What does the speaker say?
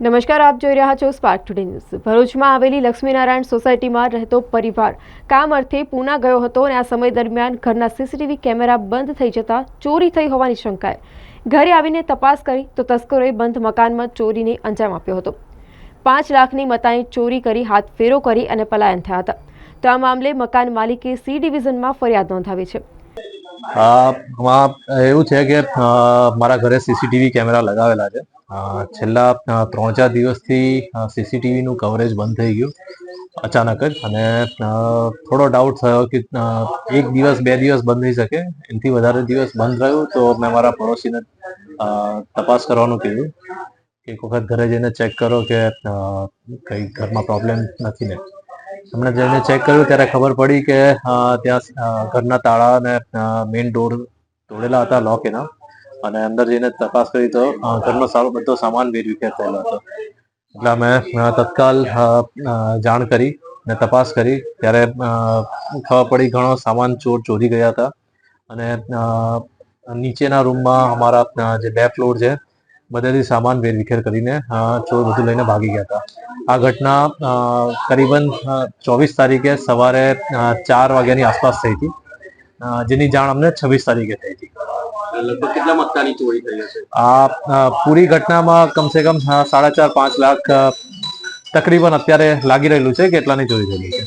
નમસ્કાર, આપ જોઈ રહ્યા છો સ્પાર્ક ટુડે ન્યૂઝ ભરૂચમાં આવેલી લક્ષ્મીનારાયણ સોસાયટીમાં રહેતો પરિવાર કામ અર્થે પૂના ગયો હતો અને આ સમય દરમિયાન ઘરના સીસીટીવી કેમેરા બંધ થઈ જતા ચોરી થઈ હોવાની શંકાએ ઘરે આવીને તપાસ કરી તો તસ્કરોએ બંધ મકાનમાં ચોરીને અંજામ આપ્યો હતો. પાંચ લાખની મતાની ચોરી કરી હાથ ફેરો કરી અને પલાયન થયા હતા. તો આ મામલે મકાન માલિકે સી ડિવિઝનમાં ફરિયાદ નોંધાવી છે. એવું છે કે મારા ઘરે સીસીટીવી કેમેરા લગાવેલા છે. છેલ્લા ત્રણ ચાર દિવસથી સીસીટીવીનું કવરેજ બંધ થઈ ગયું અચાનક જ. અને થોડો ડાઉટ થયો કે એક દિવસ, બે દિવસ બંધ થઈ શકે. એનાથી વધારે દિવસ બંધ રહ્યું તો મેં મારા પડોશીને તપાસ કરવાનું કીધું. એક વખત ઘરે જઈને ચેક કરો કે કઈ ઘરમાં પ્રોબ્લેમ નથી ને. એમણે જઈને ચેક કર્યું ત્યારે ખબર પડી કે ત્યાં ઘરના તાળા અને મેઇન ડોર તોડેલા હતા લોક એના. અને અંદર જઈને તપાસ કરી તો ઘરનો સારો બધો સામાન વેરવિખેર થયેલો હતો. એટલે અમે તત્કાલ જાણ કરી ને તપાસ કરી. ત્યારે ખબર પડી ઘણો સામાન ચોર ચોરી ગયા હતા. અને નીચેના રૂમમાં અમારા જે બે ફ્લોર છે બધેથી સામાન વેરવિખેર કરીને ચોર બધું લઈને ભાગી ગયા હતા. આ ઘટના કરીબન ચોવીસ તારીખે સવારે ચાર વાગ્યાની આસપાસ થઈ હતી. જેની જાણ અમને છવ્વીસ તારીખે થઈ હતી. આ પૂરી ઘટનામાં કમસે કમ સાડા ચાર પાંચ લાખ તકરીબન અત્યારે લાગી રહેલું છે કે એટલાની ચોરી થયેલી છે.